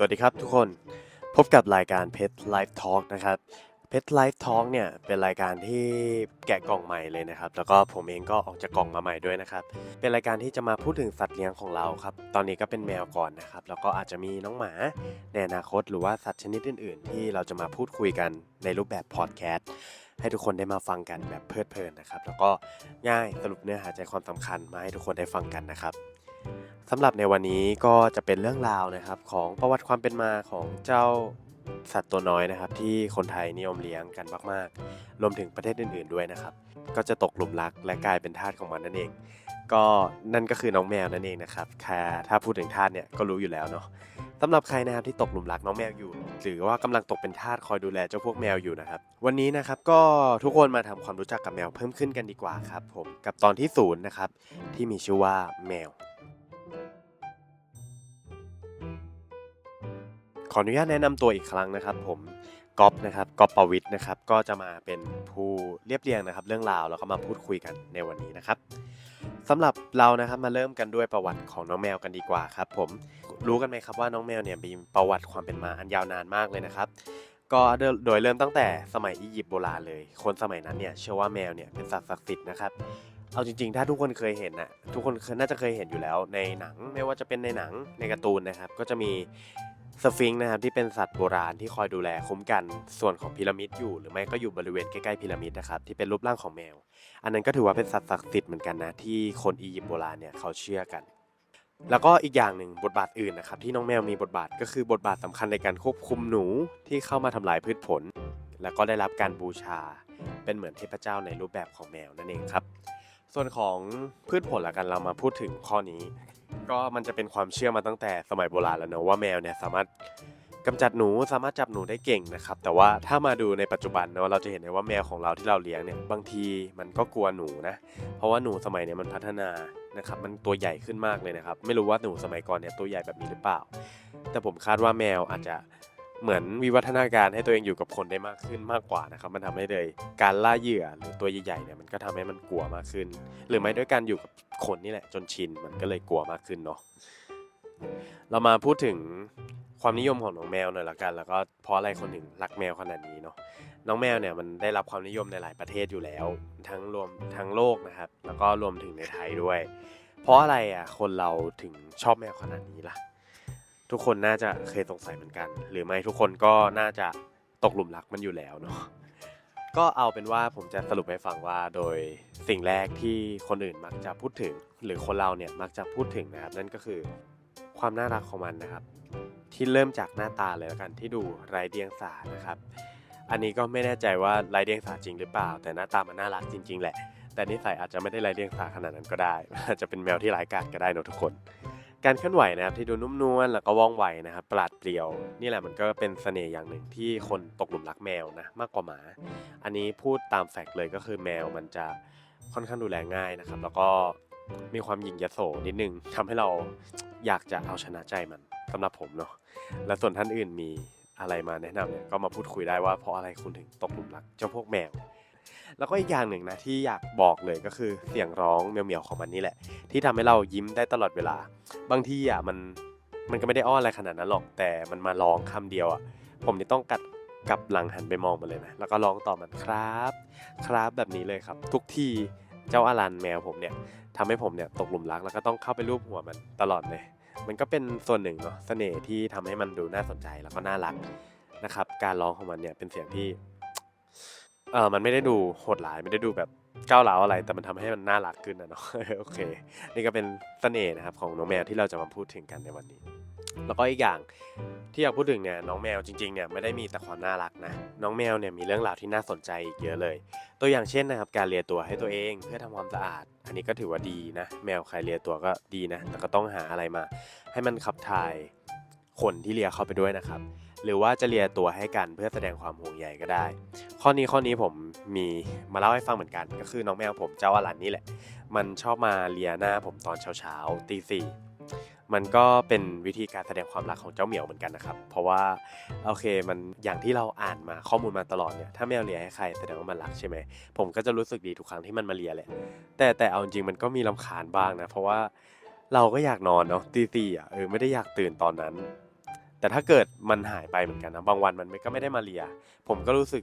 สวัสดีครับทุกคนพบกับรายการ Pet Life Talk นะครับ Pet Life Talk เนี่ยเป็นรายการที่แกะกล่องใหม่เลยนะครับ แล้วก็ผมเองก็ออกจากกล่องมาใหม่ด้วยนะครับ เป็นรายการที่จะมาพูดถึงสัตว์เลี้ยงของเราครับ ตอนนี้ก็เป็นแมวก่อนนะครับ แล้วก็อาจจะมีน้องหมาในอนาคตหรือว่าสัตว์ชนิดอื่น ๆ ที่เราจะมาพูดคุยกันในรูปแบบพอดแคสต์ให้ทุกคนได้มาฟังกันแบบเพลิดเพลินนะครับ แล้วก็ง่ายสรุปเนื้อหาใจความสำคัญมาให้ทุกคนได้ฟังกันนะครับ สำหรับในวันนี้ก็จะเป็นเรื่องราวนะครับของประวัติความเป็นมาของเจ้าสัตว์ตัวน้อยนะครับ ที่คนไทยนิยมเลี้ยงกันมากๆ รวมถึงประเทศอื่น ๆด้วยนะครับ ก็จะตกหลุมรักและกลายเป็นทาสของมันนั่นเอง ก็นั่นก็คือน้องแมวนั่นเองนะครับแค่ถ้าพูดถึงทาสเนี่ยก็รู้อยู่แล้วเนาะสำหรับใครนะครับที่ตกหลุมรักน้องแมวอยู่ หรือว่ากำลังตกเป็นทาสคอยดูแลเจ้าพวกแมวอยู่นะครับ วันนี้นะครับก็ทุกคนมาทำความรู้จักกับแมวเพิ่มขึ้นกันดีกว่าครับผมกับตอนที่ศูนย์นะครับที่มีชื่อว่าแมว ขออนุญาตแนะนำตัวอีกครั้งนะครับ ผมก๊อฟนะครับก๊อฟปวิทย์นะครับก็จะมาเป็นผู้เรียบเรียงนะครับ เรื่องราวแล้วก็มาพูดคุยกันในวันนี้นะครับสำหรับเรานะครับมาเริ่มกันด้วยประวัติของน้องแมวกันดีกว่าครับผมรู้กันไหมครับว่าน้องแมวเนี่ยมีประวัติความเป็นมาอันยาวนานมากเลยนะครับก็โดยเริ่มตั้งแต่สมัยอียิปต์โบราณเลย คนสมัยนั้นเนี่ยเชื่อว่าแมวเนี่ยเป็นสัตว์ศักดิ์สิทธิ์นะครับ เอาจริงๆ ถ้าทุกคนเคยเห็นนะทุกคนน่าจะเคยเห็นอยู่แล้วในหนัง ไม่ว่าจะเป็นในหนังในการ์ตูนนะครับ ก็จะมี สฟิงค์นะครับที่เป็นสัตว์โบราณที่คอยดูแลคุ้มกันส่วนของพีระมิดอยู่ หรือไม่ก็อยู่บริเวณใกล้ๆพีระมิดนะครับที่เป็นรูปร่างของแมว อันนั้นก็ถือว่าเป็นสัตว์ศักดิ์สิทธิ์เหมือนกันนะที่คนอียิปต์โบราณเนี่ยเขาเชื่อกัน แล้วก็อีกอย่างหนึ่งบทบาทอื่นนะครับที่น้องแมวมีบทบาทก็คือบทบาทสำคัญในการควบคุมหนูที่เข้ามาทำลายพืชผล แล้วก็ได้รับการบูชา เป็นเหมือนเทพเจ้าในรูปแบบของแมวนั่นเองครับส่วนของพืชผลละกันเรามาพูดถึงข้อนี้ ก็มันจะเป็นความเชื่อมาตั้งแต่สมัยโบราณแล้วเนอะว่าแมวเนี่ยสามารถกำจัดหนูสามารถจับหนูได้เก่งนะครับ แต่ว่าถ้ามาดูในปัจจุบันเนอะเราจะเห็นได้ว่าแมวของเราที่เราเลี้ยงเนี่ยบางทีมันก็กลัวหนูนะ เพราะว่าหนูสมัยเนี่ยมันพัฒนานะครับมันตัวใหญ่ขึ้นมากเลยนะครับ ไม่รู้ว่าหนูสมัยก่อนเนี่ยตัวใหญ่แบบนี้หรือเปล่า แต่ผมคาดว่าแมวอาจจะ เหมือนวิวัฒนาการให้ตัวเองอยู่กับคนได้มากขึ้นมากกว่านะครับ มันทำให้เลยการล่าเหยื่อหรือตัวใหญ่ๆเนี่ยมันก็ทำให้มันกลัวมากขึ้น หรือไม่ด้วยการอยู่กับคนนี่แหละจนชินมันก็เลยกลัวมากขึ้นเนาะเรามาพูดถึงความนิยมของน้องแมวหน่อยละกัน แล้วก็เพราะอะไรคนถึงรักแมวขนาดนี้เนาะน้องแมวเนี่ยมันได้รับความนิยมในหลายประเทศอยู่แล้ว ทั้งรวมทั้งโลกนะครับ แล้วก็รวมถึงในไทยด้วย เพราะอะไรอะคนเราถึงชอบแมวขนาดนี้ล่ะ ทุกคนน่าจะเคยสงสัยเหมือนกัน หรือไม่ทุกคนก็น่าจะตกหลุมรักมันอยู่แล้วเนาะก็เอาเป็นว่าผมจะสรุปให้ฟังว่าโดยสิ่งแรกที่คนอื่นมักจะพูดถึง หรือคนเราเนี่ยมักจะพูดถึงนะครับ นั่นก็คือความน่ารักของมันนะครับ ที่เริ่มจากหน้าตาเลยแล้วกันที่ดูไร้เดียงสานะครับ อันนี้ก็ไม่แน่ใจว่าไร้เดียงสาจริงหรือเปล่า แต่หน้าตามันน่ารักจริง ๆ แหละ แต่นิสัยอาจจะไม่ได้ไร้เดียงสาขนาดนั้นก็ได้อาจจะเป็นแมวที่ร้ายกาจก็ได้เนะทุกคน การเคลื่อนไหวนะครับที่ดูนุ่มนวลแล้วก็ว่องไวนะครับปราดเปรียว นี่แหละมันก็เป็นเสน่ห์อย่างหนึ่งที่คนตกหลุมรักแมวนะมากกว่าหมา อันนี้พูดตามแฟกต์เลยก็คือแมวมันจะค่อนข้างดูแลง่ายนะครับ แล้วก็มีความหยิ่งยโสนิดนึงทำให้เราอยากจะเอาชนะใจมันสำหรับผมเนาะและส่วนท่านอื่นมีอะไรมาแนะนำเนี่ยก็มาพูดคุยได้ว่าเพราะอะไรคุณถึงตกหลุมรักเจ้าพวกแมว แล้วก็อีกอย่างหนึ่งนะที่อยากบอกเลยก็คือเสียงร้องเมียวๆของมันนี่แหละ ที่ทำให้เรายิ้มได้ตลอดเวลา บางทีอะมันมันก็ไม่ได้อ้อนอะไรขนาดนั้นหรอกแต่มันมาร้องคำเดียวอะ ผมนี่ต้องกัดกับหลังหันไปมองมันเลยนะแล้วก็ร้องต่อมันครับ ครับแบบนี้เลยครับ ทุกทีเจ้าอารันแมวผมเนี่ยทำให้ผมเนี่ยตกหลุมรักแล้วก็ต้องเข้าไปรูปหัวมันตลอดเลย มันก็เป็นส่วนหนึ่งเนาะเสน่ห์ที่ทำให้มันดูน่าสนใจแล้วก็น่ารักนะครับ การร้องของมันเนี่ยเป็นเสียงที่ เออมันไม่ได้ดูโหดร้ายไม่ได้ดูแบบก้าวร้าวอะไร แต่มันทำให้มันน่ารักขึ้นนะเนาะโอเค นี่ก็เป็นเสน่ห์นะครับของน้องแมวที่เราจะมาพูดถึงกันในวันนี้ แล้วก็อีกอย่างที่อยากพูดถึงเนี่ยน้องแมวจริงๆเนี่ยไม่ได้มีแต่ความน่ารักนะน้องแมวเนี่ยมีเรื่องราวที่น่าสนใจอีกเยอะเลย ตัวอย่างเช่นนะครับการเลียตัวให้ตัวเองเพื่อทำความสะอาด อันนี้ก็ถือว่าดีนะ แมวใครเลียตัวก็ดีนะ แต่ก็ต้องหาอะไรมา ให้มันขับถ่ายขนที่เลียเข้าไปด้วยนะครับ หรือว่าจะเลียตัวให้กันเพื่อแสดงความห่วงใยก็ได้ ข้อนี้ข้อนี้ผมมีมาเล่าให้ฟังเหมือนกัน ก็คือน้องแมวผมเจ้าอลันนี่แหละ มันชอบมาเลียหน้าผมตอนเช้าๆตีสี่มันก็เป็นวิธีการแสดงความรักของเจ้าเหมียวเหมือนกันนะครับ เพราะว่าโอเคมันอย่างที่เราอ่านมาข้อมูลมาตลอดเนี่ยถ้าแมวเลียให้ใครแสดงว่ามันรักใช่ไหมผมก็จะรู้สึกดีทุกครั้งที่มันมาเลียแหละแต่แต่เอาจริงมันก็มีลำคาญบ้างนะ เพราะว่าเราก็อยากนอนเนาะตีสี่อะเออไม่ได้อยากตื่นตอนนั้น แต่ถ้าเกิดมันหายไปเหมือนกันนะบางวันมันก็ไม่ได้มาเลีย ผมก็รู้สึก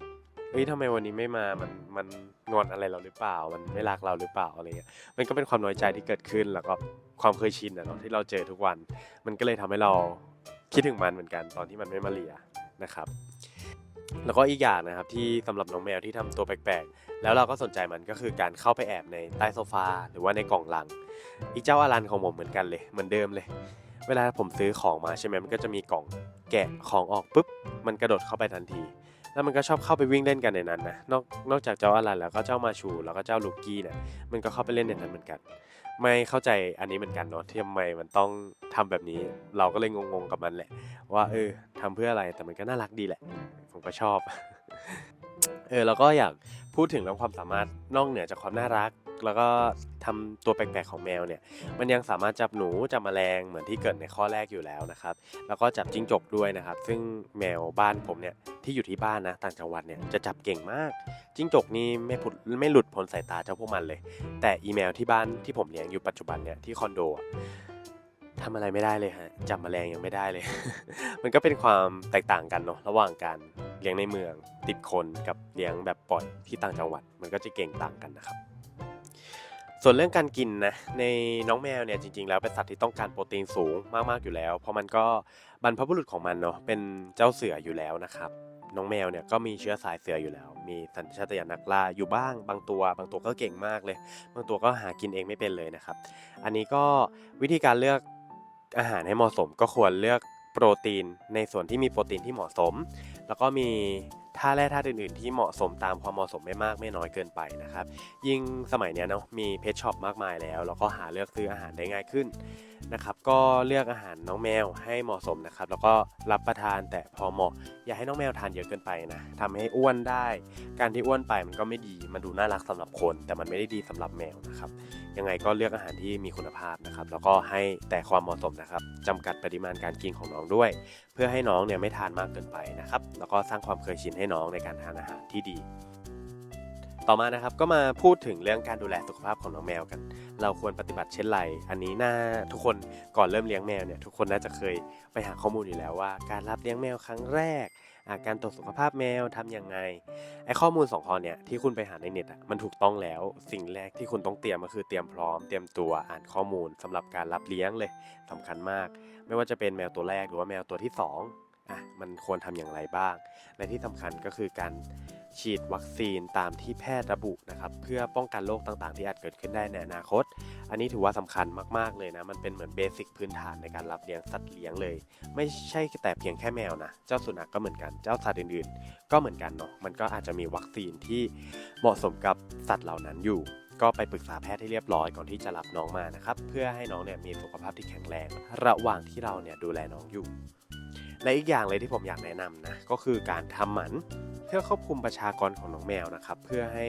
เฮ้ยทำไมวันนี้ไม่มามันมันงอนอะไรเราหรือเปล่า มันไม่รักเราหรือเปล่าอะไรเงี้ยมันก็เป็นความน้อยใจที่เกิดขึ้นแล้วก็ความเคยชินอะเนาะที่เราเจอทุกวัน มันก็เลยทำให้เราคิดถึงมันเหมือนกันตอนที่มันไม่มาเลียนะครับแล้วก็อีกอย่างนะครับที่สำหรับน้องแมวที่ทำตัวแปลกๆ แล้วเราก็สนใจมันก็คือการเข้าไปแอบในใต้โซฟาหรือว่าในกล่องลังอีกเจ้าอารันของผมเหมือนกันเลยเหมือนเดิมเลย เวลาผมซื้อของมาใช่ไหมมันก็จะมีกล่องแกะของออกปุ๊บมันกระโดดเข้าไปทันที แล้วมันก็ชอบเข้าไปวิ่งเล่นกันในนั้นนะนอกนอกจากเจ้าอารันแล้วก็เจ้ามาชู แล้วก็เจ้าลูกี้เนี่ยมันก็เข้าไปเล่นในนั้นเหมือนกัน ไม่เข้าใจอันนี้เหมือนกันเนาะที่ทำไมมันต้องทำแบบนี้ เราก็เลยงงๆกับมันแหละ ว่าเออทำเพื่ออะไรแต่มันก็น่ารักดีแหละ ผมก็ชอบเออแล้วก็อยากพูดถึงเรื่องความสามารถนอกเหนือจากความน่ารัก แล้วก็ทำตัวแปลกๆของแมวเนี่ย มันยังสามารถจับหนูจับแมลงเหมือนที่เกิดในข้อแรกอยู่แล้วนะครับ แล้วก็จับจิ้งจกด้วยนะครับ ซึ่งแมวบ้านผมเนี่ยที่อยู่ที่บ้านนะต่างจังหวัดเนี่ยจะจับเก่งมาก จิ้งจกนี่ไม่พุดไม่หลุดพ้นสายตาเจ้าพวกมันเลย แต่อีเมลที่บ้านที่ผมเลี้ยงอยู่ปัจจุบันเนี่ยที่คอนโดทำอะไรไม่ได้เลยฮะจับแมลงยังไม่ได้เลย มันก็เป็นความแตกต่างกันเนาะระหว่างการเลี้ยงในเมืองติดคนกับเลี้ยงแบบปล่อยที่ต่างจังหวัด มันก็จะเก่งต่างกันนะครับ ส่วนเรื่องการกินนะในน้องแมวเนี่ยจริงๆ แล้วเป็นสัตว์ที่ต้องการโปรตีนสูงมากๆอยู่แล้ว เพราะมันก็บรรพบุรุษของมันเนาะเป็นเจ้าเสืออยู่แล้วนะครับน้องแมวเนี่ยก็มีเชื้อสายเสืออยู่แล้ว มีสัญชาตญาณนักล่าอยู่บ้าง บางตัว บางตัวก็เก่งมากเลย บางตัวก็หากินเองไม่เป็นเลยนะครับ อันนี้ก็วิธีการเลือกอาหารให้เหมาะสมก็ควรเลือกโปรตีนในส่วนที่มีโปรตีนที่เหมาะสม แล้วก็มี ท่าแร่ธาตุอื่นๆ ที่เหมาะสมตามความเหมาะสมไม่มากไม่น้อยเกินไปนะครับ ยิ่งสมัยนี้เนาะมีเพจช็อปมากมายแล้วแล้วก็หาเลือกซื้ออาหารได้ง่ายขึ้น นะครับก็เลือกอาหารน้องแมวให้เหมาะสมนะครับ แล้วก็รับประทานแต่พอเหมาะ อย่าให้น้องแมวทานเยอะเกินไปนะทำให้อ้วนได้ การที่อ้วนไปมันก็ไม่ดีมันดูน่ารักสำหรับคน แต่มันไม่ได้ดีสำหรับแมวนะครับยังไงก็เลือกอาหารที่มีคุณภาพนะครับ แล้วก็ให้แต่ความเหมาะสมนะครับจำกัดปริมาณการกินของน้องด้วย เพื่อให้น้องเนี่ยไม่ทานมากเกินไปนะครับแล้วก็สร้างความเคยชินให้น้องในการทานอาหารที่ดี ต่อมานะครับก็มาพูดถึงเรื่องการดูแลสุขภาพของน้องแมวกัน เราควรปฏิบัติเช่นไร อันนี้น่าทุกคนก่อนเริ่มเลี้ยงแมวเนี่ยทุกคนน่าจะเคยไปหาข้อมูลอยู่แล้วว่า การรับเลี้ยงแมวครั้งแรกอะการตรวจสุขภาพแมวทำยังไงไอ้ข้อมูลสองข้อเนี่ยที่คุณไปหาในเน็ตอะมันถูกต้องแล้ว สิ่งแรกที่คุณต้องเตรียมก็คือเตรียมพร้อมเตรียมตัวอ่านข้อมูลสำหรับการรับเลี้ยงเลยสำคัญมาก ไม่ว่าจะเป็นแมวตัวแรกหรือว่าแมวตัวที่ส อะมันควรทำอย่างไรบ้าง และที่สำคัญก็คือการฉีดวัคซีนตามที่แพทย์ระบุนะครับ เพื่อป้องกันโรคต่างๆ ที่อาจเกิดขึ้นได้ในอนาคต อันนี้ถือว่าสำคัญมากๆเลยนะ มันเป็นเหมือนเบสิกพื้นฐานในการรับเลี้ยงสัตว์เลี้ยงเลย ไม่ใช่แต่เพียงแค่แมวนะ เจ้าสุนัขกก็เหมือนกัน เจ้าสัตว์อื่นๆ ก็เหมือนกันเนาะ มันก็อาจจะมีวัคซีนที่เหมาะสมกับสัตว์เหล่านั้นอยู่ ก็ไปปรึกษาแพทย์ให้เรียบร้อยก่อนที่จะรับน้องมานะครับ เพื่อให้น้องเนี่ยมีสุขภาพที่แข็งแรง ระหว่างที่เราเนี่ยดูแลน้องอยู่ และอีกอย่างเลยที่ผมอยากแนะนำนะก็คือการทำหมันเพื่อควบคุมประชากรของน้องแมวนะครับเพื่อให้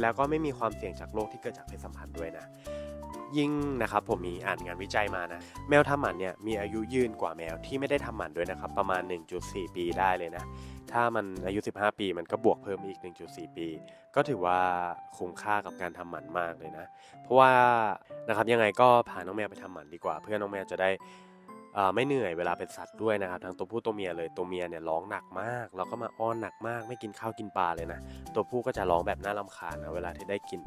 แล้วก็ไม่มีความเสี่ยงจากโรคที่เกิดจากเพศสัมพันธ์ด้วยนะ ยิ่งนะครับผมมีอ่านงานวิจัยมานะ แมวทำหมันเนี่ยมีอายุยืนกว่าแมวที่ไม่ได้ทำหมันด้วยนะครับ ประมาณ 1.4 ปีได้เลยนะ ถ้ามันอายุ 15 ปีมันก็บวกเพิ่มอีก 1.4 ปี ก็ถือว่าคุ้มค่ากับการทำหมันมากเลยนะ เพราะว่านะครับยังไงก็พาน้องแมวไปทำหมันดีกว่า เพื่อน้องแมวจะได้ ไม่เหนื่อยเวลาเป็นสัตว์ด้วยนะครับทั้งตัวผู้ตัวเมียเลยตัวเมียเนี่ยร้องหนักมาก แล้วก็มาอ้อนหนักมาก ไม่กินข้าวกินปลาเลยนะ ตัวผู้ก็จะร้องแบบน่ารำคาญนะเวลาที่ได้กิน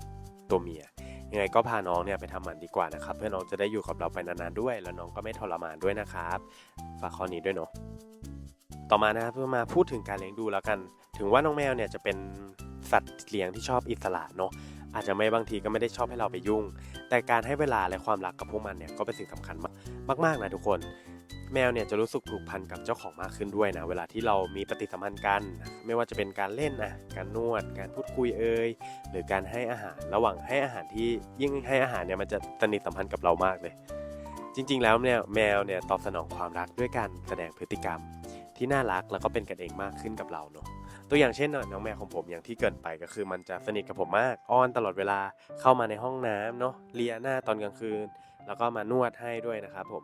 ตัวเมียยังไงก็พาน้องเนี่ยไปทำหมันดีกว่านะครับเพื่อน้องจะได้อยู่กับเราไปนานๆด้วย แล้วน้องก็ไม่ทรมานด้วยนะครับฝากข้อนี้ด้วยเนาะต่อมานะครับเพื่อมาพูดถึงการเลี้ยงดูแล้วกัน ถึงว่าน้องแมวเนี่ยจะเป็นสัตว์เลี้ยงที่ชอบอิสระเนาะอาจจะไม่บางทีก็ไม่ได้ชอบให้เราไปยุ่ง แต่การให้เวลาและความรักกับพวกมันเนี่ยก็เป็นสิ่งสำคัญมากมากๆนะทุกคนแมวเนี่ยจะรู้สึกผูกพันกับเจ้าของมากขึ้นด้วยนะเวลาที่เรามีปฏิสัมพันธ์กัน ไม่ว่าจะเป็นการเล่นนะการนวด การพูดคุยเอ่ยหรือการให้อาหารระหว่างให้อาหารที่ยิ่งให้อาหารเนี่ยมันจะสนิทสัมพันธ์กับเรามากเลย จริง ๆ แล้วเนี่ยแมวเนี่ยตอบสนองความรักด้วยการแสดงพฤติกรรม ที่น่ารักแล้วก็เป็นกันเองมากขึ้นกับเราเนาะ ตัวอย่างเช่นน้องแมวของผมอย่างที่เกินไปก็คือมันจะสนิทกับผมมากอ้อนตลอดเวลาเข้ามาในห้องน้ำเนาะเลียหน้าตอนกลางคืน แล้วก็มานวดให้ด้วยนะครับผม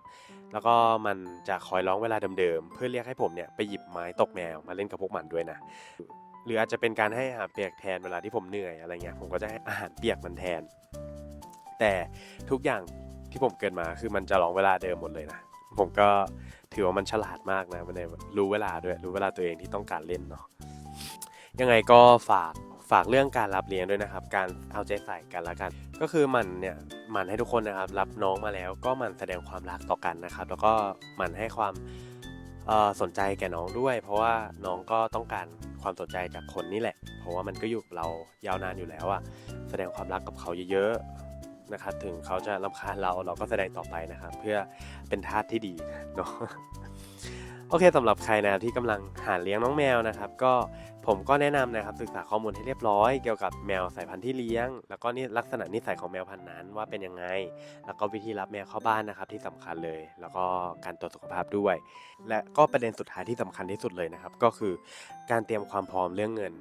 แล้วก็มันจะคอยร้องเวลาเดิมๆเพื่อเรียกให้ผมเนี่ยไปหยิบไม้ตกแมวมาเล่นกับพวกมันด้วยนะหรืออาจจะเป็นการให้อาหารเปียกแทนเวลาที่ผมเหนื่อยอะไรเงี้ยผมก็จะให้อาหารเปียกมันแทน แต่ทุกอย่างที่ผมเกิดมาคือมันจะร้องเวลาเดิมหมดเลยนะผมก็ถือว่ามันฉลาดมากนะมันในรู้เวลาด้วยรู้เวลาตัวเองที่ต้องการเล่นเนาะ ยังไงก็ฝากฝากเรื่องการรับเลี้ยงด้วยนะครับ การเอาใจใส่กันละกัน ก็คือมันเนี่ยมันให้ทุกคนนะครับรับน้องมาแล้วก็มันแสดงความรักต่อกันนะครับ แล้วก็มันให้ความสนใจแก่น้องด้วย เพราะว่าน้องก็ต้องการความสนใจจากคนนี่แหละ เพราะว่ามันก็อยู่เรายาวนานอยู่แล้วอะแสดงความรักกับเขาเยอะๆนะครับ ถึงเขาจะรำคาญเราเราก็แสดงต่อไปนะครับ เพื่อเป็นทาสที่ดีเนาะ โอเคสำหรับใครนะที่กำลังหาเลี้ยงน้องแมวนะครับ ก็ผมก็แนะนำนะครับศึกษาข้อมูลให้เรียบร้อยเกี่ยวกับแมวสายพันธุ์ที่เลี้ยง แล้วก็นี่ลักษณะนิสัยของแมวพันธุ์นั้นว่าเป็นยังไง แล้วก็วิธีรับแมวเข้าบ้านนะครับที่สำคัญเลย แล้วก็การตรวจสุขภาพด้วย และก็ประเด็นสุดท้ายที่สำคัญที่สุดเลยนะครับ ก็คือการเตรียมความพร้อมเรื่องเงิน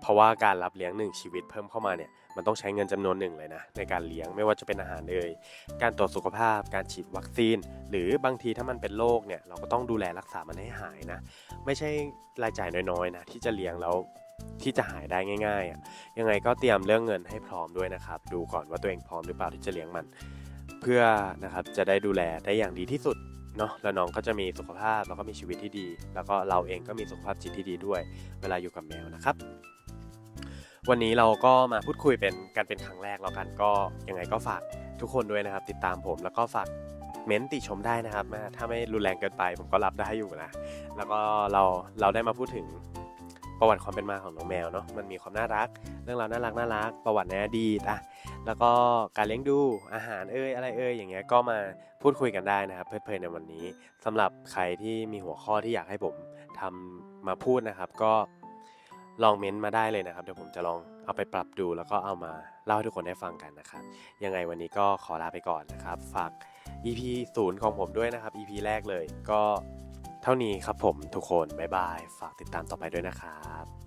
เพราะว่าการรับเลี้ยงหนึ่งชีวิตเพิ่มเข้ามาเนี่ย มันต้องใช้เงินจำนวนหนึ่งเลยนะในการเลี้ยงไม่ว่าจะเป็นอาหารเอ่ยการตรวจสุขภาพ การฉีดวัคซีน หรือบางทีถ้ามันเป็นโรคเนี่ยเราก็ต้องดูแลรักษามันให้หายนะ ไม่ใช่รายจ่ายน้อยๆนะที่จะเลี้ยงแล้วที่จะหายได้ง่ายๆอะยังไงก็เตรียมเรื่องเงินให้พร้อมด้วยนะครับ ดูก่อนว่าตัวเองพร้อมหรือเปล่าที่จะเลี้ยงมัน เพื่อนะครับจะได้ดูแลได้อย่างดีที่สุดเนาะแล้วน้องก็จะมีสุขภาพแล้วก็มีชีวิตที่ดี แล้วก็เราเองก็มีสุขภาพจิตที่ดีด้วย เวลาอยู่กับแมวนะครับ วันนี้เราก็มาพูดคุยเป็นกันเป็นครั้งแรกแล้วกันก็ยังไงก็ฝากทุกคนด้วยนะครับ ติดตามผมแล้วก็ฝากเม้นต์ติชมได้นะครับ ถ้าไม่รุนแรงเกินไป ผมก็รับได้อยู่นะ แล้วก็เราเราได้มาพูดถึงประวัติความเป็นมาของน้องแมวเนาะมันมีความน่ารัก เรื่องราวน่ารักน่ารัก ประวัติในอดีตอะแล้วก็การเลี้ยงดูอาหารเอ้ยอะไรเอ้ยอย่างเงี้ยก็มาพูดคุยกันได้นะครับ เพลิดเพลินในวันนี้สำหรับใครที่มีหัวข้อที่อยากให้ผมทำมาพูดนะครับ ก็ ลองเม้นต์มาได้เลยนะครับ เดี๋ยวผมจะลองเอาไปปรับดูแล้วก็เอามาเล่าให้ทุกคนได้ฟังกันนะครับ ยังไงวันนี้ก็ขอลาไปก่อนนะครับ ฝาก EP ศูนย์ของผมด้วยนะครับ EP แรกเลยก็เท่านี้ครับผมทุกคน บ๊ายบาย ฝากติดตามต่อไปด้วยนะครับ